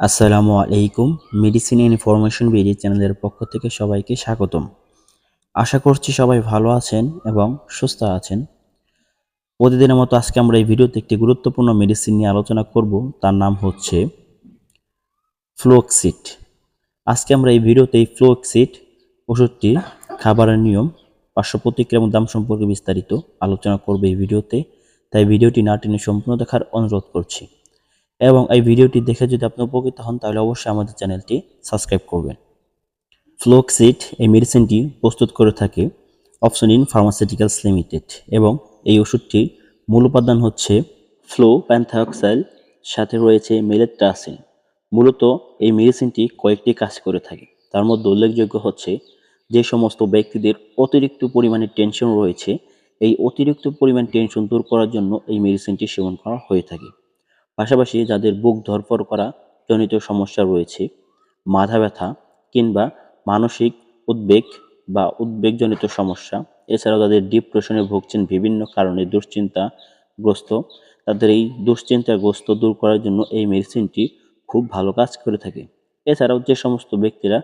আসসালামু আলাইকুম। Medicine information BD চ্যানেলের পক্ষ থেকে সবাইকে স্বাগতম। আশা করছি সবাই ভালো আছেন এবং সুস্থ আছেন। প্রতিদিনের মতো আজকে আমরা এই ভিডিওতে একটি গুরুত্বপূর্ণ মেডিসিন নিয়ে আলোচনা করব। তার নাম হচ্ছে ফ্লোক্সিট আজকে আমরা এই ভিডিওতে এই ফ্লোক্সিট ওষুধটি খাবারের নিয়ম পার্শ্ব প্রতিক্রিয়া দাম সম্পর্কে বিস্তারিত আলোচনা করব এই ভিডিওতে। তাই ভিডিওটি না টেনে সম্পূর্ণ দেখার অনুরোধ করছি। এবং এই ভিডিওটি দেখে যদি আপনি উপকৃত হন, তাহলে অবশ্যই আমাদের চ্যানেলটি সাবস্ক্রাইব করবেন। ফ্লোক্সিট এই মেডিসিনটি প্রস্তুত করে থাকে অপশন ইন ফার্মাসিউটিক্যালস লিমিটেড এবং এই ওষুধটির মূল উপাদান হচ্ছে ফ্লো প্যান্থাক্সাইল, সাথে রয়েছে মেলেট্রাসিন। মূলত এই মেডিসিনটি কয়েকটি কাজ করে থাকে। তার মধ্যে উল্লেখযোগ্য হচ্ছে যে সমস্ত ব্যক্তিদের অতিরিক্ত পরিমাণে টেনশন রয়েছে, এই অতিরিক্ত পরিমাণ টেনশন দূর করার জন্য এই মেডিসিনটি সেবন করা হয়ে থাকে। পাশাপাশি যাদের বুক ধরফর করা জনিত সমস্যা রয়েছে, মাথা ব্যথা কিংবা মানসিক উদ্বেগ বা উদ্বেগজনিত সমস্যা, এছাড়াও যাদের ডিপ্রেশনে ভুগছেন বিভিন্ন কারণে দুশ্চিন্তাগ্রস্ত, তাদের এই দুশ্চিন্তাগ্রস্ত দূর করার জন্য এই মেডিসিনটি খুব ভালো কাজ করে থাকে। এছাড়াও যে সমস্ত ব্যক্তিরা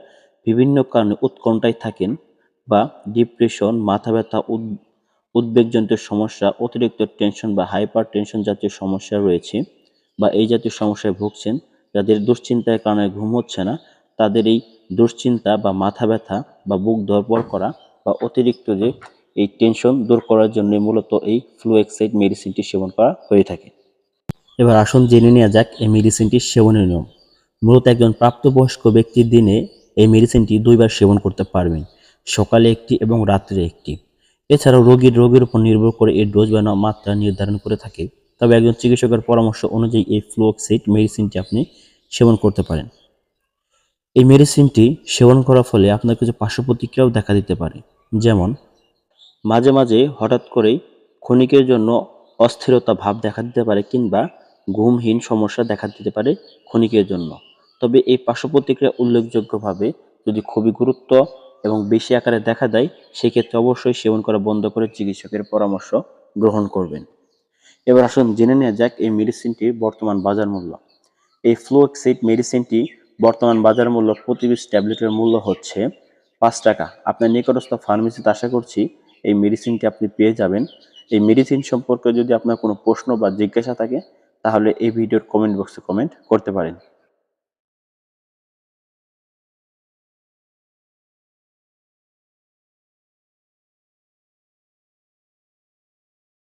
বিভিন্ন কারণে উৎকণ্ঠায় থাকেন বা ডিপ্রেশন মাথা ব্যথা, উদ, উদ্বেগজনিত সমস্যা, অতিরিক্ত টেনশন বা হাইপার টেনশন জাতীয় সমস্যা রয়েছে বা এই জাতীয় সমস্যায় ভুগছেন, যাদের দুশ্চিন্তার কারণে ঘুম হচ্ছে না, তাদের এই দুশ্চিন্তা বা মাথা ব্যথা বা বুক ধরপড় করা বা অতিরিক্ত যে এই টেনশন দূর করার জন্য মূলত এই ফ্লুএক্সাইড মেডিসিনটি সেবন করা হয়ে থাকে। এবার আসুন জেনে নেওয়া যাক এই মেডিসিনটি সেবনের নিয়ম। মূলত একজন প্রাপ্তবয়স্ক ব্যক্তির দিনে এই মেডিসিনটি দুইবার সেবন করতে পারবেন, সকালে একটি এবং রাত্রে একটি। এছাড়াও রোগীর রোগের উপর নির্ভর করে এর ডোজ বা মাত্রা নির্ধারণ করে থাকে তবে একজন চিকিৎসকের পরামর্শ অনুযায়ী এই ফ্লুঅক্সিড মেডিসিনটি আপনি সেবন করতে পারেন। এই মেডিসিনটি সেবন করার ফলে আপনার কিছু পার্শ্ব প্রতিক্রিয়াও দেখা দিতে পারে। যেমন, মাঝে মাঝে হঠাৎ করেই ক্ষণিকের জন্য অস্থিরতা ভাব দেখা দিতে পারে কিংবা ঘুমহীন সমস্যা দেখা দিতে পারে ক্ষণিকের জন্য। তবে এই পার্শ্ব প্রতিক্রিয়া উল্লেখযোগ্যভাবে যদি খুবই গুরুত্ব এবং বেশি আকারে দেখা দেয়, সেক্ষেত্রে অবশ্যই সেবন করা বন্ধ করে চিকিৎসকের পরামর্শ গ্রহণ করবেন। এবার আসুন জেনে নেওয়া যাক এই মেডিসিনটির বর্তমান বাজার মূল্য। এই ফ্লোক্সিড মেডিসিনটি বর্তমান বাজার মূল্য প্রতি বিশ ট্যাবলেটের মূল্য হচ্ছে পাঁচ টাকা। আপনার নিকটস্থ ফার্মেসিতে আশা করছি এই মেডিসিনটি আপনি পেয়ে যাবেন। এই মেডিসিন সম্পর্কে যদি আপনার কোনো প্রশ্ন বা জিজ্ঞাসা থাকে, তাহলে এই ভিডিওর কমেন্ট বক্সে কমেন্ট করতে পারেন।